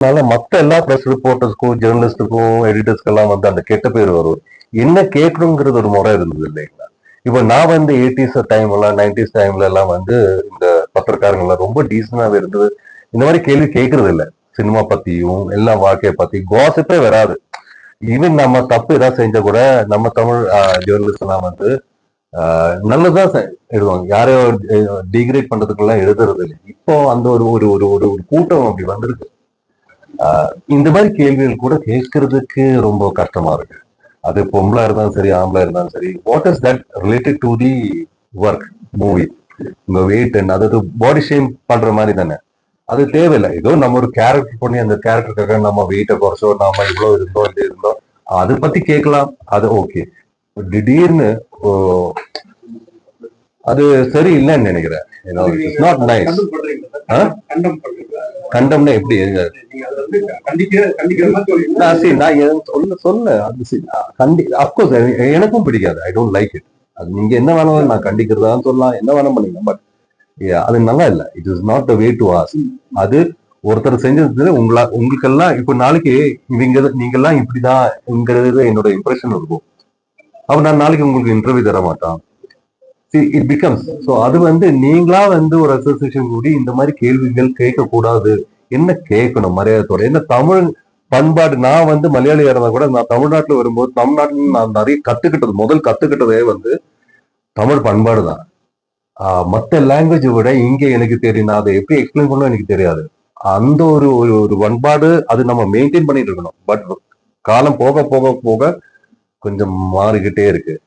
அதனால மத்த எல்லா ப்ரெஸ் ரிப்போர்ட்டர்ஸ்க்கும் ஜேர்னலிஸ்டுக்கும் எடிட்டர்ஸ்க்கெல்லாம் வந்து அந்த கெட்ட பேர் வரும். என்ன கேட்கணுங்கிறது ஒரு முறை இருந்தது இல்லைங்களா? இப்போ நான் வந்து எயிட்டிஸ் டைம்ல நைன்டிஸ் டைம்ல எல்லாம் வந்து இந்த பத்திரக்காரங்க எல்லாம் ரொம்ப டீசனாக இருந்தது. இந்த மாதிரி கேள்வி கேட்கறது இல்லை. சினிமா பத்தியும் எல்லா வாழ்க்கையை பத்தி காசிப்பே வராது. ஈவன் நம்ம தப்பு ஏதாவது செஞ்சா கூட நம்ம தமிழ் ஜேர்னலிஸ்ட் எல்லாம் வந்து ஆஹ் எழுதுவாங்க. யாரையோ டிகிரேட் பண்றதுக்கெல்லாம் எழுதுறது இல்லை. இப்போ அந்த ஒரு ஒரு ஒரு ஒரு ஒரு கூட்டம் அப்படி வந்திருக்கு. இந்த மாதிரி கேள்விகள் கூட கேட்கறதுக்கு ரொம்ப கஷ்டமா இருக்கு. அது பொம்பளை இருந்தாலும் சரி ஆம்பளை இருந்தாலும் சரி what is that related to the work movie உங்க வெயிட் அதாவது பாடி ஷேம் பண்ற மாதிரி தானே. அது தேவையில்லை. ஏதோ நம்ம ஒரு கேரக்டர் பண்ணி அந்த கேரக்டருக்காக நம்ம வெயிட்டை குறைச்சோ நாம இவ்வளவு இருந்தோம் இது இருந்தோம் அதை பத்தி கேட்கலாம். அது ஓகே திடீர்னு அது சரி இல்லைன்னு நினைக்கிறேன் கண்டம்னா எப்படி சொல்றீங்களா? நான் சொல்ல சொல்ல. கண்டி அப்கோர்ஸ் எனக்கும் பிடிக்காது. ஐ டோன்ட் லைக் இட் அது நீங்க என்ன வேணாலும் நான் கண்டிக்கிறதா சொல்லலாம் என்ன வேணாலும் பண்ணிக்கலாம். பட் அது நல்லா இல்ல. It is not the way to as அது ஒருத்தர் செஞ்சது உங்களா உங்களுக்கெல்லாம் இப்போ நாளைக்கு இவங்க நீங்கெல்லாம் இப்படிதான்ங்கிறது என்னோட இம்ப்ரெஷன் இருக்கும். அப்ப நான் நாளைக்கு உங்களுக்கு இன்டர்வியூ தர மாட்டான் இட் பிகம்ஸ் ஸோ அது வந்து நீங்களா வந்து ஒரு அசோசியேஷன் கூடி இந்த மாதிரி கேள்விகள் கேட்க கூடாது என்ன கேட்கணும் மரியாதையோட? என்ன தமிழ் பண்பாடு? நான் வந்து மலையாளியாக இருந்தால் கூட நான் தமிழ்நாட்டில் வரும்போது தமிழ்நாட்டில் நான் நிறைய கற்றுக்கிட்டது முதல் கற்றுக்கிட்டதே வந்து தமிழ் பண்பாடு தான். மற்ற லாங்குவேஜை விட இங்கே எனக்கு தெரியும். நான் அதை எப்படி எக்ஸ்பிளைன் பண்ணணும் எனக்கு தெரியாது. அந்த ஒரு ஒரு ஒரு பண்பாடு அது நம்ம மெயின்டைன் பண்ணிட்டு இருக்கணும். பட் காலம் போக போக போக கொஞ்சம் மாறிக்கிட்டே இருக்கு.